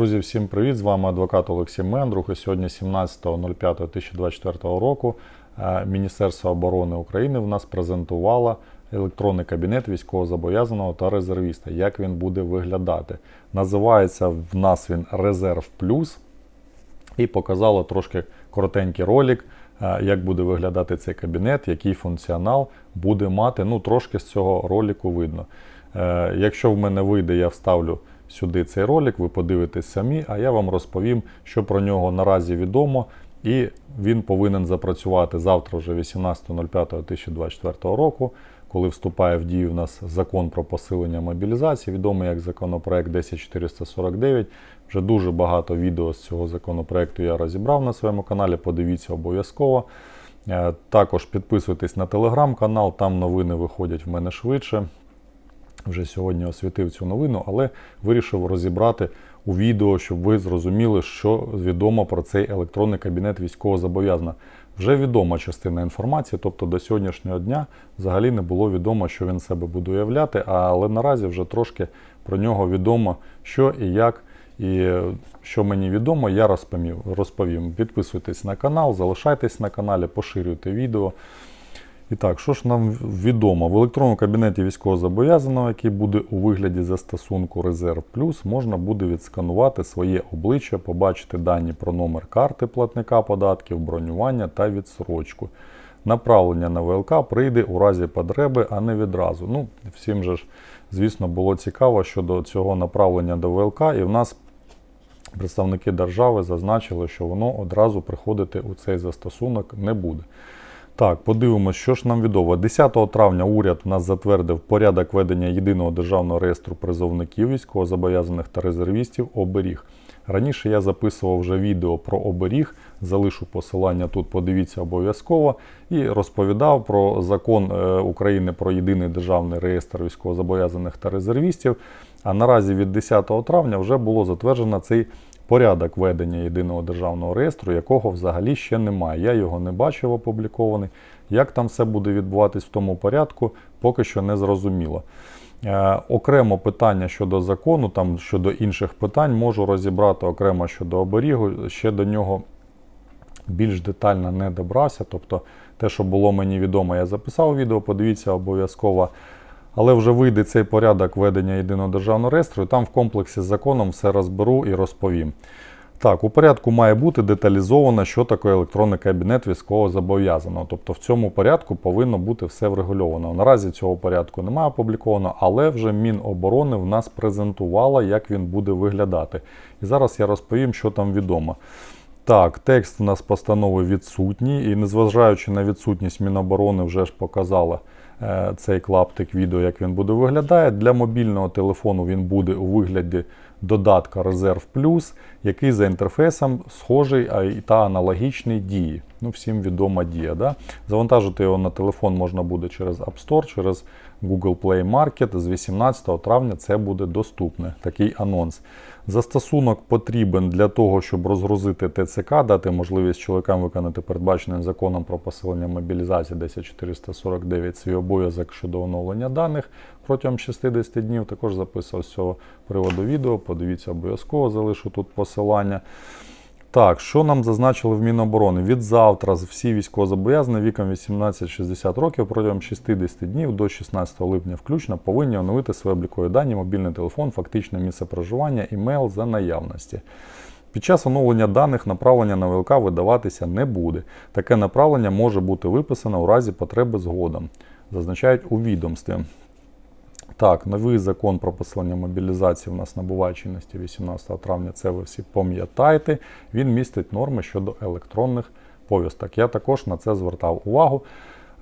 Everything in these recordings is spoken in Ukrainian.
Друзі, всім привіт! З вами адвокат Олексій Мендрух. І сьогодні, 17.05.2024 року, е, Міністерство оборони України в нас презентувало електронний кабінет військовозобов'язаного та резервіста. Як він буде виглядати? Називається в нас він Резерв Плюс. І показало трошки коротенький ролик, е, як буде виглядати цей кабінет, який функціонал буде мати. Ну, трошки з цього ролику видно. Е, Якщо в мене вийде, я вставлю сюди цей ролик, ви подивитесь самі, а я вам розповім, що про нього наразі відомо. І він повинен запрацювати завтра, вже 18.05.2024 року, коли вступає в дію в нас закон про посилення мобілізації, відомий як законопроект 10449. Вже дуже багато відео з цього законопроекту я розібрав на своєму каналі. Подивіться обов'язково. Е, Також підписуйтесь на телеграм-канал, там новини виходять в мене швидше. Вже сьогодні освітив цю новину, але вирішив розібрати у відео, щоб ви зрозуміли, що відомо про цей електронний кабінет військовозобов'язаного. Вже відома частина інформації, тобто до сьогоднішнього дня взагалі не було відомо, що він себе буде уявляти, але наразі вже трошки про нього відомо, що і як. І що мені відомо, я розповім. Підписуйтесь на канал, залишайтесь на каналі, поширюйте відео. І так, що ж нам відомо? В електронному кабінеті військовозобов'язаного, який буде у вигляді застосунку Резерв Плюс, можна буде відсканувати своє обличчя, побачити дані про номер карти платника податків, бронювання та відсрочку. Направлення на ВЛК прийде у разі потреби, а не відразу. Ну, всім же ж, звісно, було цікаво щодо цього направлення до ВЛК, і в нас представники держави зазначили, що воно одразу приходити у цей застосунок не буде. Так, подивимось, що ж нам відомо. 10 травня уряд у нас затвердив порядок ведення єдиного державного реєстру призовників військовозобов'язаних та резервістів оберіг. Раніше я записував вже відео про оберіг, залишу посилання тут, подивіться обов'язково, і розповідав про закон е, України про єдиний державний реєстр військовозобов'язаних та резервістів. А наразі від 10 травня вже було затверджено цей порядок ведення єдиного державного реєстру, якого взагалі ще немає. Я його не бачив опублікований. Як там все буде відбуватись в тому порядку, поки що не зрозуміло. Е, окремо питання щодо закону, там щодо інших питань, можу розібрати окремо щодо оберігу. Ще до нього більш детально не добрався. Тобто, те, що було мені відомо, я записав відео, подивіться обов'язково. Але вже вийде цей порядок ведення єдиного державного реєстру, і там в комплексі з законом все розберу і розповім. Так, у порядку має бути деталізовано, що таке електронний кабінет військовозобов'язаного. Тобто в цьому порядку повинно бути все врегульовано. Наразі цього порядку немає опубліковано, але вже Міноборони в нас презентувала, як він буде виглядати. І зараз я розповім, що там відомо. Так, текст в нас постанови відсутній, і незважаючи на відсутність Міноборони, вже ж показала цей клаптик відео, як він буде виглядати. Для мобільного телефону він буде у вигляді додатка Резерв Плюс, який за інтерфейсом схожий та аналогічний дії. Ну, всім відома дія. Да? Завантажити його на телефон можна буде через App Store, через Google Play Market. З 18 травня це буде доступне. Такий анонс. Застосунок потрібен для того, щоб розгрузити ТЦК, дати можливість чоловікам виконати передбачений законом про посилення мобілізації 10449 свій обов'язок щодо оновлення даних протягом 60 днів. Також записав з цього приводу відео. Подивіться обов'язково, залишу тут посилання. Так, що нам зазначили в Міноборони? Від завтра всі військовозобов'язані віком 18-60 років протягом 60 днів до 16 липня включно повинні оновити свої облікові дані, мобільний телефон, фактичне місце проживання, імейл за наявності. Під час оновлення даних направлення на ВЛК видаватися не буде. Таке направлення може бути виписано у разі потреби згодом, зазначають у відомстві. Так, новий закон про посилення мобілізації у нас набуває чинності 18 травня. Це ви всі пам'ятаєте. Він містить норми щодо електронних повісток. Я також на це звертав увагу.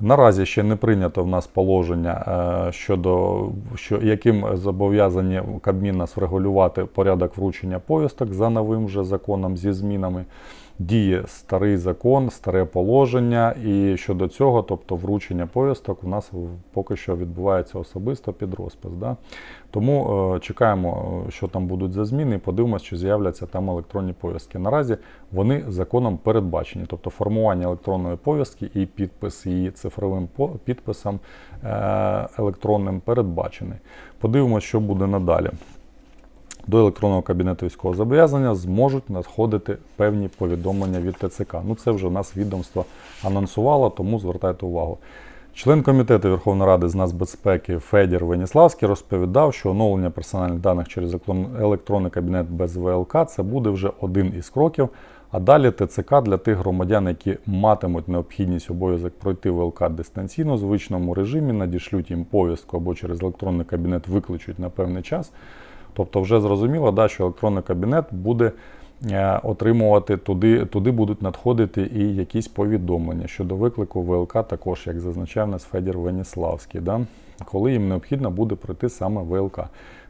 Наразі ще не прийнято в нас положення е, щодо що, яким зобов'язані Кабмін нас врегулювати порядок вручення повісток за новим вже законом зі змінами. Діє старий закон, старе положення, і щодо цього, тобто вручення повісток, у нас поки що відбувається особисто під розпис. Да? Тому е, чекаємо, що там будуть за зміни, і подивимося, чи з'являться там електронні повістки. Наразі вони законом передбачені, тобто формування електронної повістки і підпис її цифровим підписом е, електронним передбачений. Подивимося, що буде надалі. До електронного кабінету військового зобов'язання зможуть надходити певні повідомлення від ТЦК. Ну це вже нас відомство анонсувало, тому звертайте увагу. Член комітету Верховної Ради з нацбезпеки Федір Веніславський розповідав, що оновлення персональних даних через електронний кабінет без ВЛК це буде вже один із кроків. А далі ТЦК для тих громадян, які матимуть необхідність обов'язок пройти ВЛК дистанційно в звичному режимі, надішлють їм повістку або через електронний кабінет викличуть на певний час. Тобто, вже зрозуміло, да, що електронний кабінет буде е, отримувати туди, туди будуть надходити і якісь повідомлення щодо виклику ВЛК, також як зазначав нас Федір Веніславський, да, коли їм необхідно буде пройти саме ВЛК.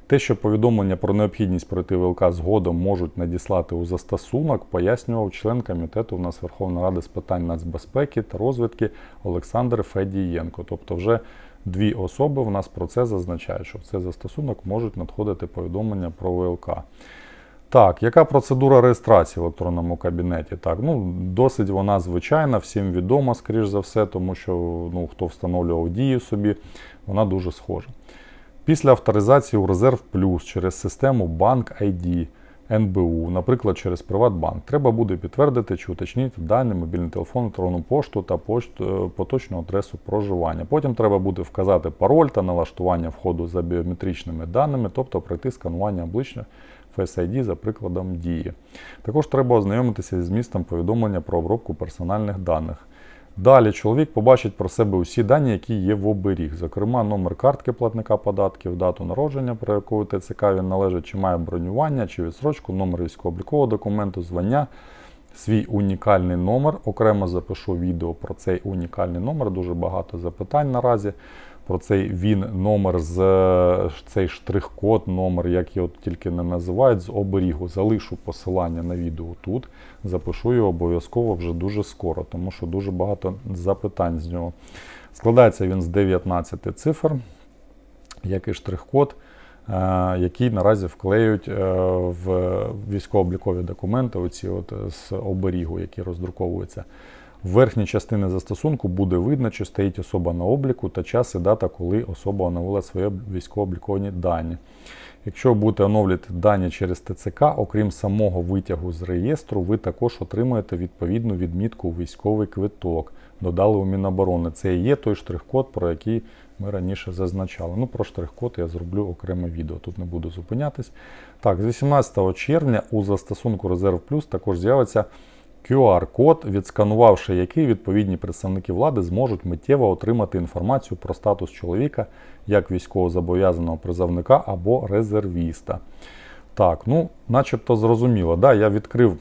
Те, що повідомлення про необхідність пройти ВЛК згодом можуть надіслати у застосунок, пояснював член комітету у нас Верховної Ради з питань нацбезпеки та розвідки Олександр Федієнко. Тобто, вже дві особи в нас про це зазначають, що в цей застосунок можуть надходити повідомлення про ВЛК. Так, яка процедура реєстрації в електронному кабінеті? Так, ну досить вона звичайна, всім відома, скоріш за все, тому що ну, хто встановлював дію собі, вона дуже схожа. Після авторизації у Резерв Плюс через систему Банк ID НБУ, наприклад, через Приватбанк, треба буде підтвердити чи уточнити дані, мобільний телефон, електронну пошту та пошту, е, поточну адресу проживання. Потім треба буде вказати пароль та налаштування входу за біометричними даними, тобто пройти сканування обличчя Face ID за прикладом дії. Також треба ознайомитися з містом повідомлення про обробку персональних даних. Далі чоловік побачить про себе усі дані, які є в оберіг, зокрема, номер картки платника податків, дату народження, про яку ТЦК він належить, чи має бронювання, чи відсрочку, номер військово-облікового документу, звання, свій унікальний номер. Окремо запишу відео про цей унікальний номер. Дуже багато запитань наразі. Про цей він номер з е, цей штрих-код, номер, як його тільки не називають, з оберігу. Залишу посилання на відео тут. Запишу його обов'язково вже дуже скоро, тому що дуже багато запитань з нього. Складається він з 19 цифр, як і штрих-код, е, який наразі вклеюють е, в військово-облікові документи, оці от з оберігу, які роздруковуються. В верхній частині застосунку буде видно, чи стоїть особа на обліку та час і дата, коли особа оновила свої військово-облікові дані. Якщо будете оновлювати дані через ТЦК, окрім самого витягу з реєстру, ви також отримаєте відповідну відмітку військовий квиток. Додали у Міноборони. Це і є той штрих-код, про який ми раніше зазначали. Ну, про штрих-код я зроблю окреме відео, тут не буду зупинятись. Так, з 18 червня у застосунку Резерв Плюс також з'явиться QR-код, відсканувавши який відповідні представники влади зможуть миттєво отримати інформацію про статус чоловіка як військовозобов'язаного призовника або резервіста. Так, ну, начебто зрозуміло. Да, я відкрив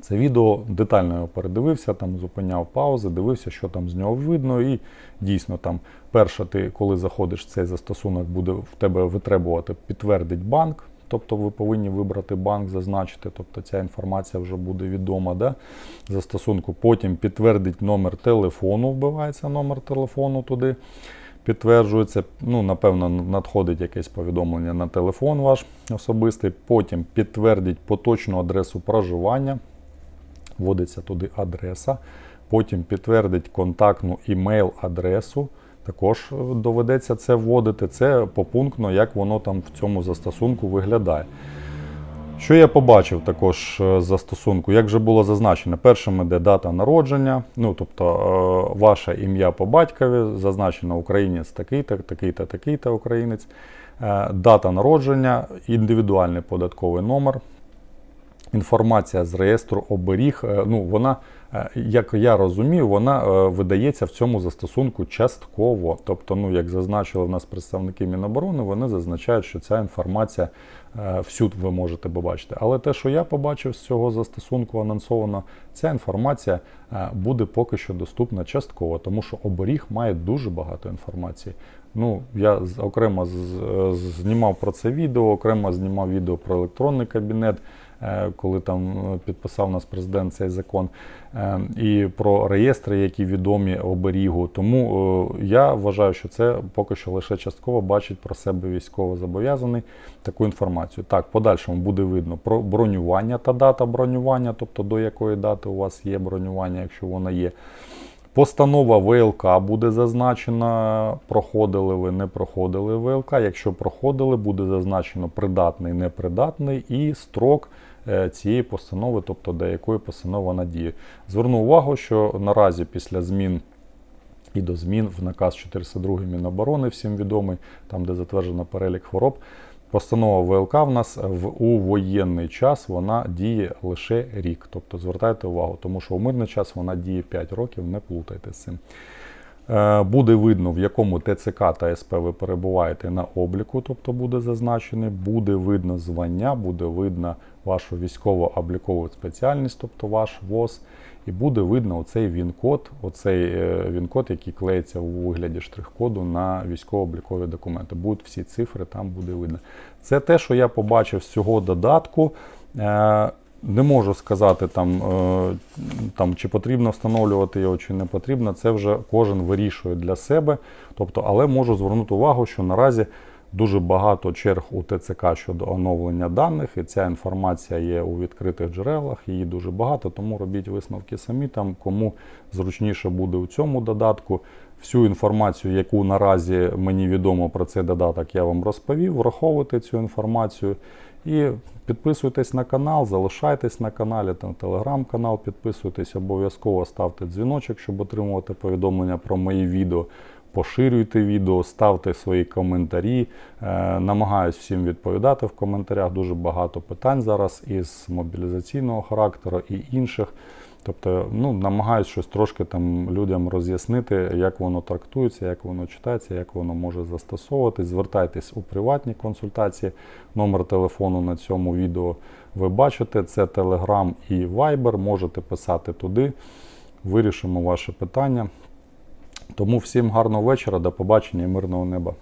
це відео, детально його передивився, там зупиняв паузи, дивився, що там з нього видно. І дійсно, там, перше, ти, коли заходиш в цей застосунок, буде в тебе витребувати підтвердить банк. Тобто ви повинні вибрати банк, зазначити, тобто ця інформація вже буде відома да, застосунку. Потім підтвердить номер телефону, вбивається номер телефону туди. Підтверджується, ну, напевно, надходить якесь повідомлення на телефон ваш особистий. Потім підтвердить поточну адресу проживання, вводиться туди адреса. Потім підтвердить контактну імейл-адресу. Також е, доведеться це вводити. Це попунктно, як воно там в цьому застосунку виглядає. Що я побачив також е, застосунку, як вже було зазначено, першим іде дата народження, ну тобто е, ваше ім'я по батькові, зазначено українець такий-то, такий-то, такий-то українець, дата народження, індивідуальний податковий номер, інформація з реєстру оберіг. е, Ну, вона, е, як я розумію, вона е, видається в цьому застосунку частково. Тобто, ну, як зазначили в нас представники Міноборони, вони зазначають, що ця інформація всюди ви можете побачити. Але те, що я побачив з цього застосунку анонсовано, ця інформація буде поки що доступна частково, тому що оберіг має дуже багато інформації. Ну, я окремо знімав про це відео, окремо знімав відео про електронний кабінет, коли там е, підписав нас президент цей закон, е, і про реєстри, які відомі оберігу. Тому е, я вважаю, що це поки що лише частково бачить про себе військовозобов'язаний таку інформацію. Так, подальшому буде видно про бронювання та дата бронювання, тобто до якої дати у вас є бронювання, якщо воно є. Постанова ВЛК буде зазначена, проходили ви, не проходили ВЛК. Якщо проходили, буде зазначено придатний, непридатний і строк е, цієї постанови, тобто до якої постанови вона діє. Зверну увагу, що наразі після змін і до змін в наказ 402 Міноборони, всім відомий, там де затверджено перелік хвороб. Постанова ВЛК в нас в у воєнний час вона діє лише рік. Тобто звертайте увагу, тому що у мирний час вона діє 5 років, не плутайте з цим. Е, Буде видно, в якому ТЦК та СП ви перебуваєте на обліку, тобто буде зазначений, буде видно звання, буде видно вашу військово-облікову спеціальність, тобто ваш ВОЗ, і буде видно оцей він-код, оцей е, він-код, який клеїться у вигляді штрих-коду на військово-облікові документи. Будуть всі цифри, там буде видно. Це те, що я побачив з цього додатку. Не можу сказати, там, е, там, чи потрібно встановлювати його, чи не потрібно. Це вже кожен вирішує для себе. Тобто, але можу звернути увагу, що наразі дуже багато черг у ТЦК щодо оновлення даних, і ця інформація є у відкритих джерелах, її дуже багато, тому робіть висновки самі там, кому зручніше буде у цьому додатку. Всю інформацію, яку наразі мені відомо про цей додаток, я вам розповів. Враховуйте цю інформацію і підписуйтесь на канал, залишайтесь на каналі, там телеграм-канал, підписуйтесь, обов'язково ставте дзвіночок, щоб отримувати повідомлення про мої відео. Поширюйте відео, ставте свої коментарі. Е, намагаюсь всім відповідати в коментарях. Дуже багато питань зараз із мобілізаційного характеру і інших. Тобто, ну, намагаюсь щось трошки там людям роз'яснити, як воно трактується, як воно читається, як воно може застосовуватись. Звертайтесь у приватні консультації. Номер телефону на цьому відео ви бачите. Це Telegram і Viber. Можете писати туди. Вирішимо ваше питання. Тому всім гарного вечора, до побачення і мирного неба.